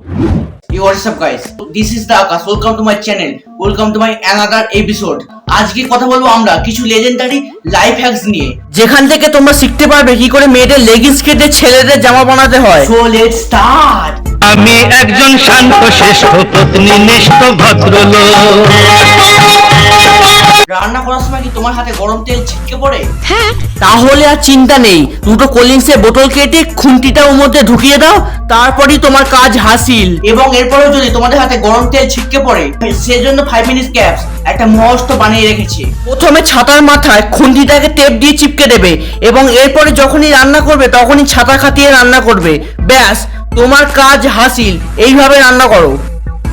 Yo, what's up guys? This is the Akash. Welcome to my channel. Welcome to my another episode. আজকে কথা বলব আমরা কিছু legendary life hacks নিয়ে যেখান থেকে তোমরা শিখতে পারবে কি করে মেয়েদের লেগিংস কেটে ছেলেদের জামা বানাতে হয় সো লেটস স্টার্ট আমি একজন শান্ত শ্রেষ্ঠ প্রতিনিষ্ঠ ভদ্রলোক রান্না করার সময় কি তোমার হাতে গরম তেল ছিটকে পড়ে? হ্যাঁ। তাহলে আর চিন্তা নেই। দুটো কোলিংসের বোতল কেটে খুন্তিটা ওর মধ্যে ঢুকিয়ে দাও তারপরই তোমার কাজ হাসিল। এবং এরপরেও যদি তোমাদের হাতে গরম তেল ছিটকে পড়ে সেজন্য ফাইভ মিনিট ক্যাপস একটা মস্ত বানিয়ে রেখেছি। প্রথমে ছাতার মাথায় খুন্তিটাকে টেপ দিয়ে চিপকে দেবে এবং এরপরে যখনই রান্না করবে তখনই ছাতা খাটিয়ে রান্না করবে। ব্যাস তোমার কাজ হাসিল। এইভাবে রান্না করো।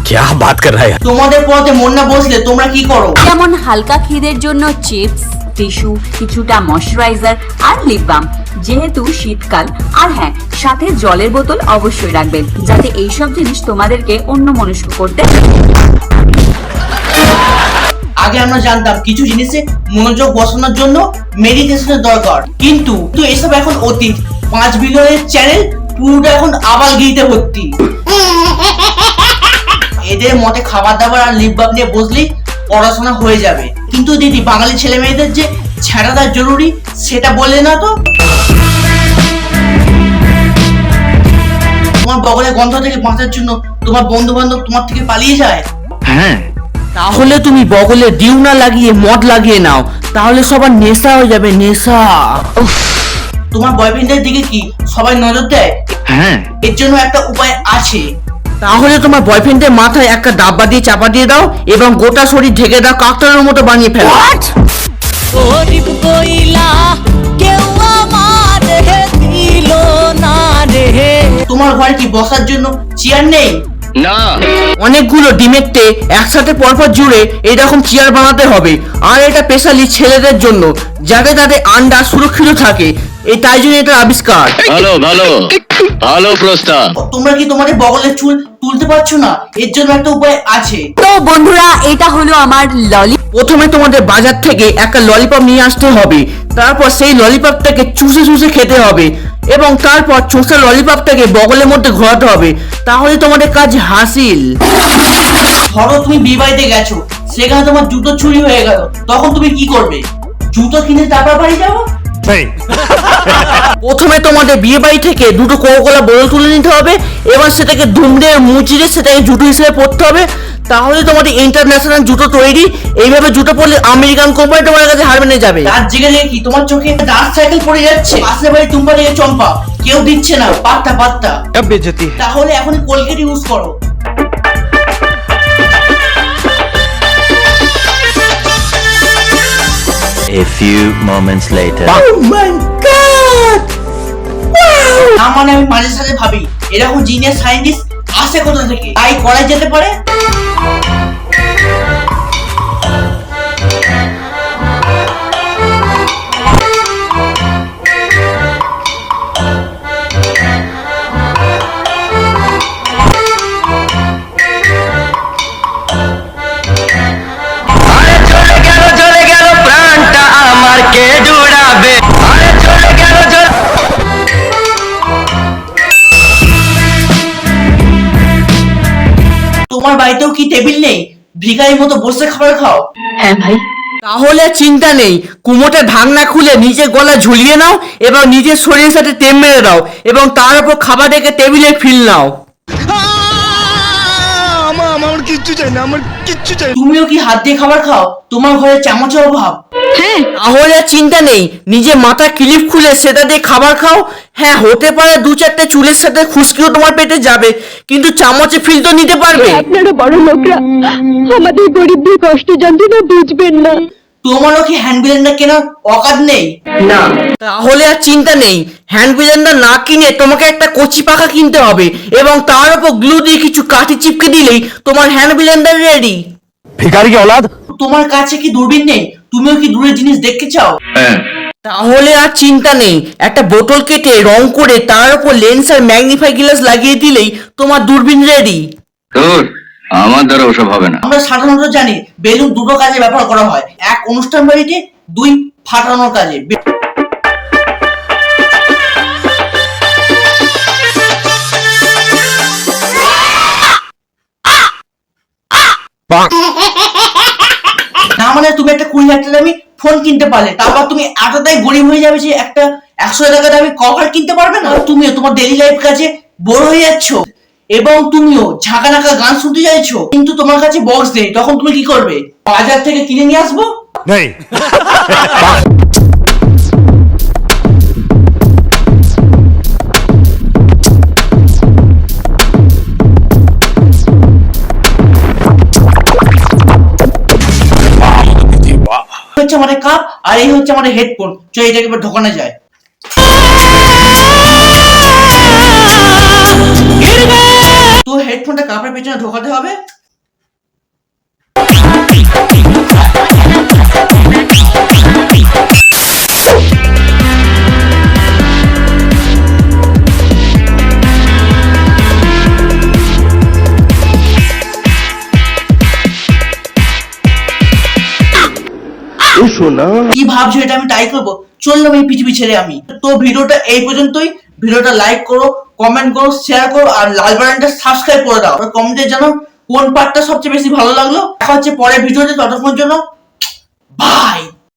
क्या बात कर रहा है তোমাদের পথে মন না বসলে তোমরা কি করো যেমন হালকা খিদের জন্য চিপস টিস্যু কিছুটা ময়শ্চারাইজার আর লিপ বাম যেহেতু শীতকাল আর হ্যাঁ সাথে জলের বোতল অবশ্যই রাখবেন যাতে এইসব জিনিস তোমাদেরকে অন্য মনস্ক করতে আগে আমরা জানতাম কিছু জিনিসে মনোযোগ বসানোর জন্য মেডিটেশনের দরকার কিন্তু তো এসব এখন অতীত পাঁচ বিলিয়নের চ্যানেল পুরোটা এখন আবার গিতে ভর্তি এদের মতে খাবার দাবার আর লিপ বাপ নিয়ে বসলেই পড়াশোনা হয়ে যাবে। কিন্তু দিদি বাঙালি ছেলে মেয়েদের যে ছেড়াটা জরুরি সেটা বললে না তো? তোমার বগলের গন্ধ থেকে বাঁচার জন্য তোমার বন্ধু বান্ধব তোমার থেকে পালিয়ে যায়? हैं তাহলে তুমি বগলে ডিউ না লাগিয়ে মদ লাগিয়ে নাও তাহলে সবার নেশা হয়ে যাবে নেশা। তোমার বয়ফ্রেন্ডের দিকে কি সবাই নজর দেয়? हैं এর জন্য একটা উপায় আছে। তাহলে তোমার বয়ফ্রেন্ডের মাথায় একটা ডাব্বা দিয়ে চাপা দিয়ে দাও এবং গোটা শরীর ঢেকে দাও কাকতারের মতো বানিয়ে ফেলো। গরিব কইলা কেউ আমার দিল না রে। তোমার ঘরে কি বসার জন্য চেয়ার নেই? ना অনেকগুলো ডিমের টে একসাথে পরপর জুড়ে এরকম চেয়ার বানাতে হবে। আর এটা স্পেশালি ছেলেদের জন্য যাতে তাদের আন্ডা সুরক্ষিত থাকে। এই তাই জন্য এটা আবিষ্কার। ভালো ভালো। ভালো প্রস্তাব তোমরা কি তোমাদের বগলের চুল তুলতে পারছ না? এর জন্য একটা উপায় আছে। তো বন্ধুরা এটা হলো আমার ললি প্রথমে তোমাদের বাজার থেকে একটা ললিপপ নিয়ে আসতে হবে। তারপর সেই ললিপপটাকে চুষে চুষে খেতে হবে। এবং তারপর চুষে ললিপপটাকে বগলের মধ্যে ঘোরাতে হবে। তাহলে তোমাদের কাজ হাসিল। ধরো তুমি বিয়ে বাড়িতে গেছো সেখানে তোমার জুতো চুরি হয়ে গেল তখন তুমি কি করবে? জুতো কিনে তারপর বাড়ি যাব? প্রথমে তোমাদের বিয়ে বাড়ি থেকে দুটো কোকোলা বোতল তুলে নিতে হবে এবার সেটাকে ধুমড়ে মুচিড়ে সেটাকে জুতো হিসেবে পড়তে হবে। তাহলে তোমাদের ইন্টারন্যাশনাল জুতো তৈরি এইভাবে জুতো পরলে আমেরিকান কোম্পানি তোমার কাছে হার মেনে যাবে। আর জিগে কি? তোমার চোখে ডার্ক সাইকেল পড়ে যাচ্ছে। আসলে ভাই তুমি চম্পা। কেউ দিচ্ছে না পাত্তা পাত্তা। বেজতি। তাহলে এখন কোলগেট ইউজ করো। A few moments later. Oh my god! Wow! মানে আমি মাঝে সাথে ভাবি এরকম জিনিয়াস সায়েন্টিস্ট আসে কোথা থেকে তাই করা যেতে পারে তোমার বাড়িতেও কি টেবিল নেই? ভিখারির মতো বসে খাবার খাও। হ্যাঁ ভাই। তাহলে চিন্তা নেই। কুমোটের ঢাকনা খুলে নিজের গলা ঝুলিয়ে নাও এবং নিজের শরীরের সাথে টেম মেরে দাও এবং তার উপর খাবার রেখে টেবিলে ফিল নাও। আমার কিচ্ছু চাই না আমার কিচ্ছু চাই তুমিও কি হাত দিয়ে খাবার খাও? তোমার ঘরে চামচের অভাব। হ্যাঁ তাহলে আর চিন্তা নেই। নিজে মাথা খুলে সেটা দিয়ে খাবার খাও। হ্যাঁ হতে পারে দু চারটে চুলের সাথে খুশকিও তোমার পেটে যাবে কিন্তু চামচে ফিল তো নিতে পারবে। আপনারা বড় লোকরা আমাদের গরিবদের কষ্ট যন্ত্রণা বুঝবেন না। তোমারও কি হ্যান্ড ব্লেন্ডার কেনার অকাত নেই? না। তাহলে আর চিন্তা নেই। হ্যান্ড ব্লেন্ডার না কিনে তোমাকে একটা কচি পাখা কিনতে হবে এবং তার উপর গ্লু দিয়ে কিছু কাঠি চিপকে দিলেই তোমার হ্যান্ড ব্লেন্ডার রেডি ভিখারি কি তোমার কাছে কি দূরবীন নেই? তুমিও কি দূরের জিনিস দেখতে চাও? তাহলে আর চিন্তা নেই। একটা বোতল কেটে রং করে তার উপর লেন্স আর ম্যাগনিফাই গ্লাস লাগিয়ে দিলেই তোমার দূরবীন রেডি। দূর আমার দ্বারা ওসব হবে না। আমরা সাধারণত জানি বেলুন দুটো কাজে ব্যবহার করা হয়। এক অনুষ্ঠান বাড়িতে দুই ফাটানোর কাজে। বে- কিনতে পারলে তারপর তুমি এতটাই গরিব হয়ে যাবে যে একটা একশো টাকা দামি কভার কিনতে পারবে না? তুমিও তোমার ডেলি লাইফ কাজে বড় হয়ে যাচ্ছ। এবং তুমিও ঝাঁকা নাকা গান শুনতে চাইছো কিন্তু তোমার কাছে বক্স নেই তখন তুমি কি করবে? বাজার থেকে কিনে নিয়ে আসব? नहीं হচ্ছে আমাদের কাপ আর এই হচ্ছে আমাদের হেডফোন চলো এটাকে এবার ঢোকানো যায়। তো হেডফোনটা কাপের পেছনে ঢোকাতে হবে। কি ভাবছ এটা আমি ট্রাই করব? চললাম এই পৃথিবী ছেড়ে আমি। তো ভিডিওটা এই পর্যন্তই। ভিডিওটা লাইক করো কমেন্ট করো শেয়ার করো, আর লাল বাটনটা সাবস্ক্রাইব করে দাও। কমেন্টে জানাও কোন পার্টটা সবচেয়ে বেশি ভালো লাগল। দেখা হচ্ছে পরের ভিডিওতে ততক্ষণ জন্য বাই